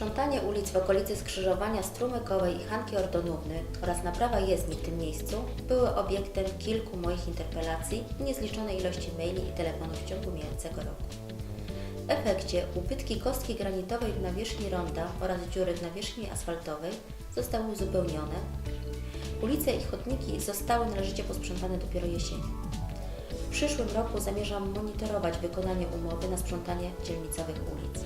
Sprzątanie ulic w okolicy skrzyżowania Strumykowej i Hanki Ordonówny oraz naprawa jezdni w tym miejscu były obiektem kilku moich interpelacji i niezliczonej ilości maili i telefonów w ciągu mijającego roku. W efekcie ubytki kostki granitowej w nawierzchni ronda oraz dziury w nawierzchni asfaltowej zostały uzupełnione. Ulice i chodniki zostały należycie posprzątane dopiero jesienią. W przyszłym roku zamierzam monitorować wykonanie umowy na sprzątanie dzielnicowych ulic.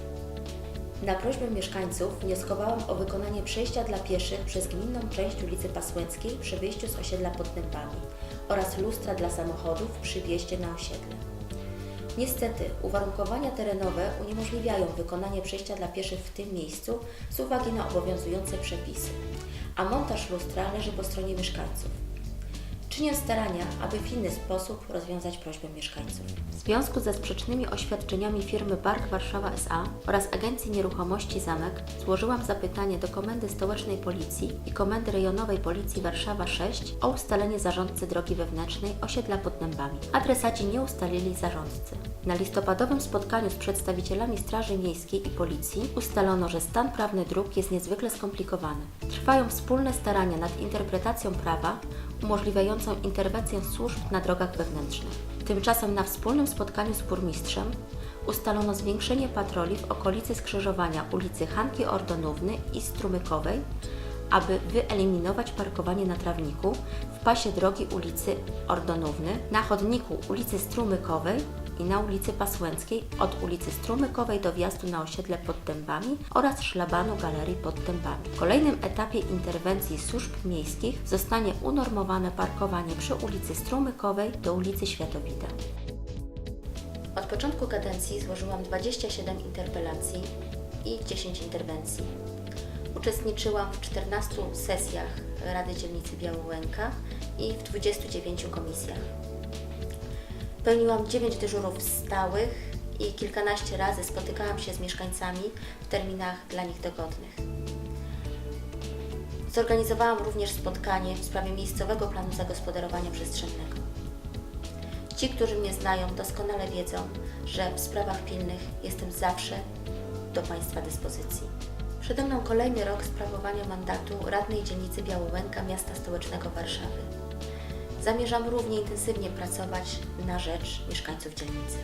Na prośbę mieszkańców wnioskowałam o wykonanie przejścia dla pieszych przez gminną część ulicy Pasłęckiej przy wyjściu z osiedla pod Dębami oraz lustra dla samochodów przy wjeździe na osiedle. Niestety, uwarunkowania terenowe uniemożliwiają wykonanie przejścia dla pieszych w tym miejscu z uwagi na obowiązujące przepisy, a montaż lustra leży po stronie mieszkańców. Czynię starania, aby w inny sposób rozwiązać prośbę mieszkańców. W związku ze sprzecznymi oświadczeniami firmy Bark Warszawa SA oraz Agencji Nieruchomości Zamek złożyłam zapytanie do Komendy Stołecznej Policji i Komendy Rejonowej Policji Warszawa 6 o ustalenie zarządcy drogi wewnętrznej osiedla pod Dębami. Adresaci nie ustalili zarządcy. Na listopadowym spotkaniu z przedstawicielami Straży Miejskiej i Policji ustalono, że stan prawny dróg jest niezwykle skomplikowany. Trwają wspólne starania nad interpretacją prawa umożliwiającą interwencję służb na drogach wewnętrznych. Tymczasem na wspólnym spotkaniu z burmistrzem ustalono zwiększenie patroli w okolicy skrzyżowania ulicy Hanki Ordonówny i Strumykowej, aby wyeliminować parkowanie na trawniku w pasie drogi ulicy Ordonówny, na chodniku ulicy Strumykowej i na ulicy Pasłęckiej od ulicy Strumykowej do wjazdu na osiedle pod Dębami oraz szlabanu galerii pod Dębami. W kolejnym etapie interwencji służb miejskich zostanie unormowane parkowanie przy ulicy Strumykowej do ulicy Światowida. Od początku kadencji złożyłam 27 interpelacji i 10 interwencji. Uczestniczyłam w 14 sesjach Rady Dzielnicy Białołęka i w 29 komisjach. Pełniłam 9 dyżurów stałych i kilkanaście razy spotykałam się z mieszkańcami w terminach dla nich dogodnych. Zorganizowałam również spotkanie w sprawie miejscowego planu zagospodarowania przestrzennego. Ci, którzy mnie znają, doskonale wiedzą, że w sprawach pilnych jestem zawsze do Państwa dyspozycji. Przede mną kolejny rok sprawowania mandatu radnej dzielnicy Białołęka miasta stołecznego Warszawy. Zamierzam równie intensywnie pracować na rzecz mieszkańców dzielnicy.